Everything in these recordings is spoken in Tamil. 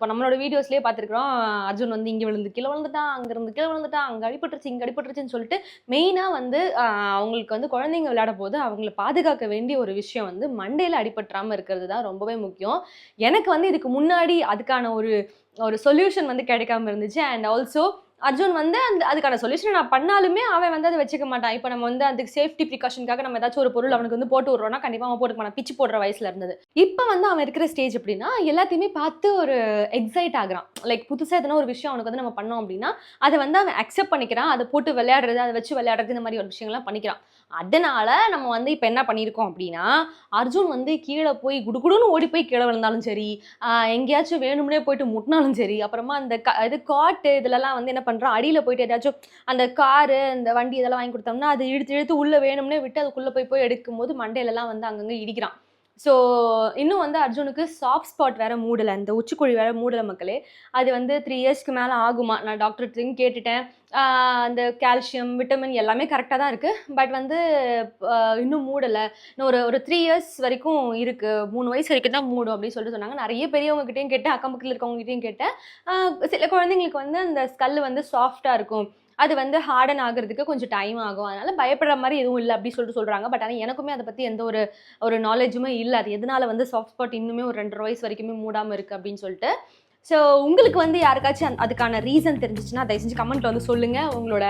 இப்போ நம்மளோட வீடியோஸ்லேயே பார்த்துருக்குறோம். அர்ஜுன் வந்து இங்கே விழுந்து கீழே விழுந்துட்டான் அங்கேருந்து கீழே விழுந்துட்டான் அங்கே அடிபட்டுருச்சு இங்கே அடிபட்டுருச்சுன்னு சொல்லிட்டு மெயினாக வந்து அவங்களுக்கு வந்து குழந்தைங்க விளையாட போது அவங்கள பாதுகாக்க வேண்டிய ஒரு விஷயம் வந்து மண்டையில் அடிபட்டுறாமல் இருக்கிறது தான் ரொம்பவே முக்கியம். எனக்கு வந்து இதுக்கு முன்னாடி அதுக்கான ஒரு ஒரு சொல்யூஷன் வந்து கிடைக்காம இருந்துச்சு. அண்ட் ஆல்சோ அர்ஜுன் வந்து அந்த அதுக்கான சொல்யூஷன் நான் பண்ணாலுமே அவன் வந்து அதை வச்சுக்க மாட்டான். இப்போ நம்ம வந்து அதுக்கு சேஃப்டி ப்ரிகாஷனுக்காக நம்ம ஏதாச்சும் ஒரு பொருள் அவனுக்கு வந்து போட்டு விட்றோம்னா கண்டிப்பாக அவன் போட்டுக்க மாட்டான். பிச்சு போடுற வயசுல இருந்தது. இப்போ வந்து அவன் இருக்கிற ஸ்டேஜ் அப்படின்னா எல்லாத்தையுமே பார்த்து ஒரு எக்ஸைட் ஆகுறான். லைக் புதுசாக எதனா ஒரு விஷயம் அவனுக்கு வந்து நம்ம பண்ணோம் அப்படின்னா அதை வந்து அவன் அக்செப்ட் பண்ணிக்கிறான். அதை போட்டு விளையாடுறது அதை வச்சு விளையாடுறது இந்த மாதிரி ஒரு விஷயங்கள்லாம் பண்ணிக்கிறான். அதனால நம்ம வந்து இப்போ என்ன பண்ணியிருக்கோம் அப்படின்னா அர்ஜுன் வந்து கீழே போய் குடுகுடுன்னு ஓடி போய் கீழே விழுந்தாலும் சரி எங்கேயாச்சும் வேணும்னே போயிட்டு முட்டினாலும் சரி அப்புறமா அந்த க இது காட்டு இதுலலாம் வந்து என்ன பண்ணுறான் அடியில் போயிட்டு ஏதாச்சும் அந்த காரு அந்த வண்டி இதெல்லாம் வாங்கி கொடுத்தோம்னா அது இழுத்து இழுத்து உள்ளே வேணும்னே விட்டு அதுக்குள்ளே போய் போய் எடுக்கும்போது மண்டையிலலாம் வந்து அங்கங்கே இடிக்கிறான். ஸோ இன்னும் வந்து அர்ஜுனுக்கு சாஃப்ட் ஸ்பாட் வேற மூடலை. அந்த உச்சிக்குழி வேற மூடலை மக்களே. அது வந்து த்ரீ இயர்ஸ்க்கு மேலே ஆகுமா? நான் டாக்டர்ட்டையும் கேட்டுட்டேன். அந்த கால்சியம் விட்டமின் எல்லாமே கரெக்டாக தான் இருக்குது பட் வந்து இன்னும் மூடலை. இன்னும் ஒரு ஒரு த்ரீ இயர்ஸ் வரைக்கும் இருக்குது மூணு வயசு வரைக்கும் தான் மூடும் அப்படின்னு சொல்லிட்டு சொன்னாங்க. நிறைய பெரியவங்ககிட்டயும் கேட்டேன். அக்கம் பக்கத்தில் இருக்கவங்ககிட்டையும் கேட்டேன். சில குழந்தைங்களுக்கு வந்து அந்த ஸ்கல் வந்து சாஃப்டாக இருக்கும். அது வந்து ஹார்டன் ஆகிறதுக்கு கொஞ்சம் டைம் ஆகும். அதனால பயப்படுற மாதிரி எதுவும் இல்லை அப்படி சொல்லிட்டு சொல்கிறாங்க பட் ஆனால் எனக்குமே அதை பற்றி எந்த ஒரு ஒரு நாலேஜுமே இல்லை. அது எதனால வந்து சாஃப்ட் ஸ்பாட் இன்னுமே ஒரு ரெண்டரை வயசு வரைக்குமே மூடாமல் இருக்குது அப்படின்னு சொல்லிட்டு. ஸோ உங்களுக்கு வந்து யாருக்காச்சும் அதுக்கான ரீசன் தெரிஞ்சிச்சுன்னா தயவு செஞ்சு கமெண்ட்டில் வந்து சொல்லுங்கள் உங்களோட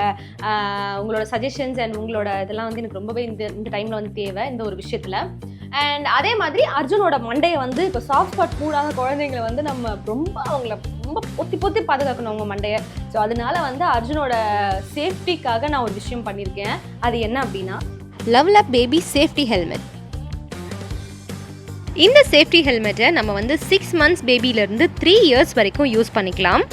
உங்களோட சஜஷன்ஸ் அண்ட் உங்களோட இதெல்லாம் வந்து எனக்கு ரொம்பவே இந்த இந்த டைமில் வந்து தேவை இந்த ஒரு விஷயத்தில். அண்ட் அதே மாதிரி அர்ஜுனோட மண்டையை வந்து இப்போ சாஃப்ட் ஸ்பாட் கூடாத குழந்தைங்களை வந்து நம்ம ரொம்ப அவங்கள ரொம்ப பொத்தி பொத்தி பாதுகாக்கணும் அவங்க மண்டையை. ஸோ அதனால வந்து அர்ஜுனோட சேஃப்டிக்காக நான் ஒரு விஷயம் பண்ணியிருக்கேன். அது என்ன அப்படின்னா லவ்ல பேபி சேஃப்டி ஹெல்மெட் இந்த சேஃப்டி ஹெல்மெட்டை நம்ம வந்து சிக்ஸ் மந்த்ஸ் பேபியிலேருந்து த்ரீ இயர்ஸ் வரைக்கும் யூஸ் பண்ணிக்கலாம்.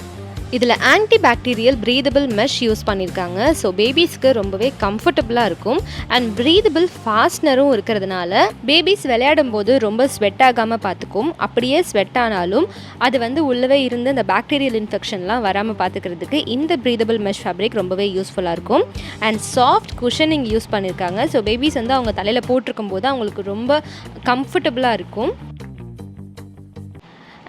இதில் anti bacterial breathable mesh use பண்ணியிருக்காங்க ஸோ பேபிஸ்க்கு ரொம்பவே கம்ஃபர்டபுளாக இருக்கும். அண்ட் ப்ரீதபிள் ஃபாஸ்ட்னரும் இருக்கிறதுனால பேபிஸ் விளையாடும் போது ரொம்ப ஸ்வெட் ஆகாமல் பார்த்துக்கும். அப்படியே ஸ்வெட் ஆனாலும் அது வந்து உள்ளவே இருந்து அந்த பாக்டீரியல் இன்ஃபெக்ஷன்லாம் வராமல் பார்த்துக்கிறதுக்கு இந்த ப்ரீதபிள் மெஷ் ஃபேப்ரிக் ரொம்பவே யூஸ்ஃபுல்லாக இருக்கும். அண்ட் சாஃப்ட் குஷனிங் யூஸ் பண்ணியிருக்காங்க ஸோ பேபிஸ் வந்து அவங்க தலையில் போட்டிருக்கும் போது அவங்களுக்கு ரொம்ப கம்ஃபர்டபுளாக இருக்கும்.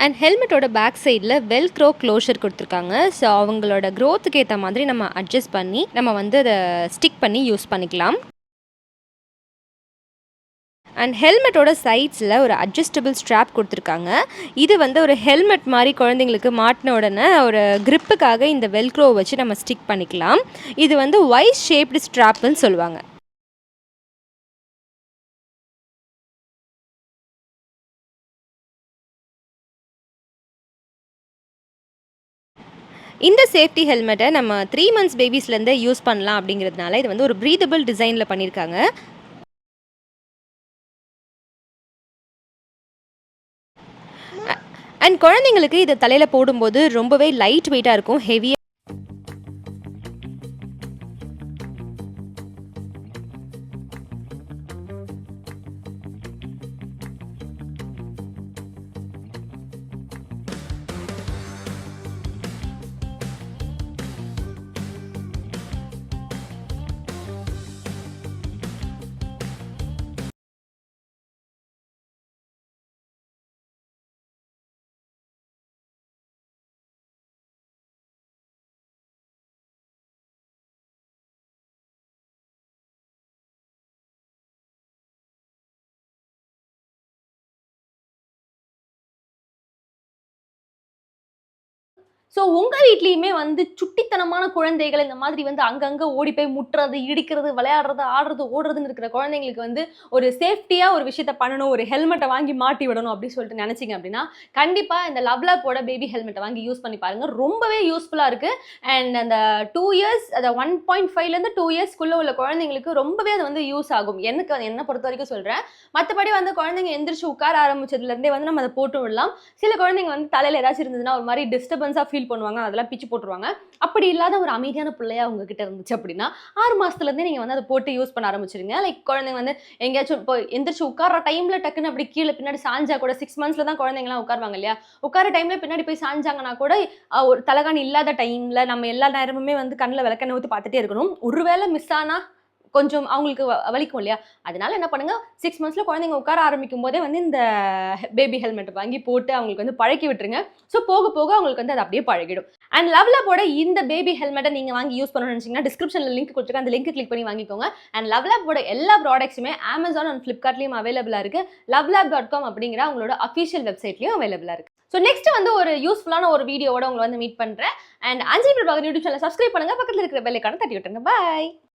அண்ட் ஹெல்மெட்டோட பேக் சைடில் வெல் க்ரோ க்ளோஷர் கொடுத்துருக்காங்க. ஸோ அவங்களோட க்ரோத்துக்கு ஏற்ற மாதிரி நம்ம அட்ஜஸ்ட் பண்ணி நம்ம வந்து அதை ஸ்டிக் பண்ணி யூஸ் பண்ணிக்கலாம். அண்ட் ஹெல்மெட்டோட சைட்ஸில் ஒரு அட்ஜஸ்டபிள் ஸ்ட்ராப் கொடுத்துருக்காங்க. இது வந்து ஒரு ஹெல்மெட் மாதிரி குழந்தைங்களுக்கு மாட்டின உடனே ஒரு க்ரிப்புக்காக இந்த வெல்க்ரோ வச்சு நம்ம ஸ்டிக் பண்ணிக்கலாம். இது வந்து ஒய்ஸ் ஷேப்டு ஸ்ட்ராப்னு சொல்லுவாங்க. இந்த சேஃப்டி ஹெல்மெட்டை நம்ம த்ரீ மந்த்ஸ் பேபிஸ்லேருந்தே யூஸ் பண்ணலாம் அப்படிங்கிறதுனால இது வந்து ஒரு ப்ரீதபிள் டிசைனில் பண்ணியிருக்காங்க அண்ட் குழந்தைங்களுக்கு இதை தலையில் போடும்போது ரொம்பவே லைட் வெயிட்டாக இருக்கும் ஹெவியாக ஸோ உங்கள் வீட்லேயுமே வந்து சுட்டித்தனமான குழந்தைகள் இந்த மாதிரி வந்து அங்கங்கே ஓடி போய் முட்டுறது இடிக்கிறது விளையாடுறது ஆடுறது ஓடுறதுன்னு இருக்கிற குழந்தைங்களுக்கு வந்து ஒரு சேஃப்டியாக ஒரு விஷயத்த பண்ணணும் ஒரு ஹெல்மெட்டை வாங்கி மாட்டி விடணும் அப்படின்னு சொல்லிட்டு நினச்சிங்க அப்படின்னா கண்டிப்பாக இந்த லவ்லாப்போட பேபி ஹெல்மெட்டை வாங்கி யூஸ் பண்ணி பாருங்கள் ரொம்பவே யூஸ்ஃபுல்லாக இருக்குது அண்ட் அந்த டூ இயர்ஸ் அந்த ஒன் பாயிண்ட் ஃபைவ்லேருந்து டூ இயர்ஸ்க்குள்ளே உள்ள குழந்தைங்களுக்கு ரொம்பவே அது வந்து யூஸ் ஆகும். எனக்கு அது என்னை பொறுத்த வரைக்கும் சொல்கிறேன் மற்றபடி வந்து குழந்தைங்க எந்திரிச்சு உட்கார ஆரம்பிச்சதுலேருந்தே வந்து நம்ம அதை போட்டு விடலாம். சில குழந்தைங்க வந்து தலையில் ஏதாச்சும் இருந்ததுன்னா ஒரு மாதிரி டிஸ்டர்பன்ஸாக ஃபீல் பண்ணுவாங்க அதெல்லாம் பிச்சு போட்டுருவாங்க. அப்படி இல்லாத ஒரு அமைதியான பிள்ளையா உங்ககிட்ட இருந்துச்சு அப்படின்னா ஆறு மாசத்துலேருந்தே நீங்கள் வந்து அதை போட்டு யூஸ் பண்ண ஆரம்பிச்சிருங்க. லைக் குழந்தைங்க வந்து எங்கேயாச்சும் இப்போ எந்திரிச்சு உட்கார டைமில் டக்குன்னு அப்படி கீழே பின்னாடி சாஞ்சா கூட சிக்ஸ் மந்த்ஸில் தான் குழந்தைங்கலாம் உட்காருவாங்க இல்லையா? உட்கார டைமில் பின்னாடி போய் சாஞ்சாங்கன்னா கூட ஒரு தலகாணி இல்லாத டைமில் நம்ம எல்லா நேரமுமே வந்து கண்ணில் விளக்கெண்ணெய் ஊற்றி பார்த்துட்டே இருக்கணும். ஒருவேளை மிஸ் ஆனா கொஞ்சம் அவங்களுக்கு வ- வலிக்கும் இல்லையா? அதனால என்ன பண்ணுங்க சிக்ஸ் மந்த்ஸ்ல குழந்தைங்க உட்கார ஆரம்பிக்கும் போதே வந்து இந்த பேபி ஹெல்மெட் வாங்கி போட்டு அவங்களுக்கு வந்து பழக்கி விட்டுருங்க. ஸோ போக போக அவங்களுக்கு வந்து அது அப்படியே பழகிடும். அண்ட் லவ்லாப்போட இந்த பேபி ஹெல்மெட்டை நீங்க வாங்கி யூஸ் பண்ணணும்னு நினைச்சீங்கன்னா டிஸ்கிரிப்ஷன்ல லிங்க் கொடுத்துருக்கேன். அந்த லிங்க் கிளிக் பண்ணி வாங்கிக்கோங்க. அண்ட் லவ்லாப்போட எல்லா ப்ராடக்ட்ஸுமே அமேசான் அண்ட் ஃப்ளிப்கார்ட்லயும் அவைலபிளா இருக்கு. லவ்லாப் டாட் காம் அப்படிங்கிற அவங்களோட அஃபிஷியல் வெப்சைட்லயும் அவைலபிளா இருக்கு. ஸோ நெக்ஸ்ட் வந்து ஒரு யூஸ்ஃபுல்லான ஒரு வீடியோவோட உங்களை வந்து மீட் பண்றேன். அண்ட் அஞ்சு பிரபாகர் யூடியூப் சேனல் சப்ஸ்கிரைப் பண்ணுங்க. பக்கத்தில் இருக்கிற பெல்லைக்கான தட்டி விட்டுருங்க. பாய்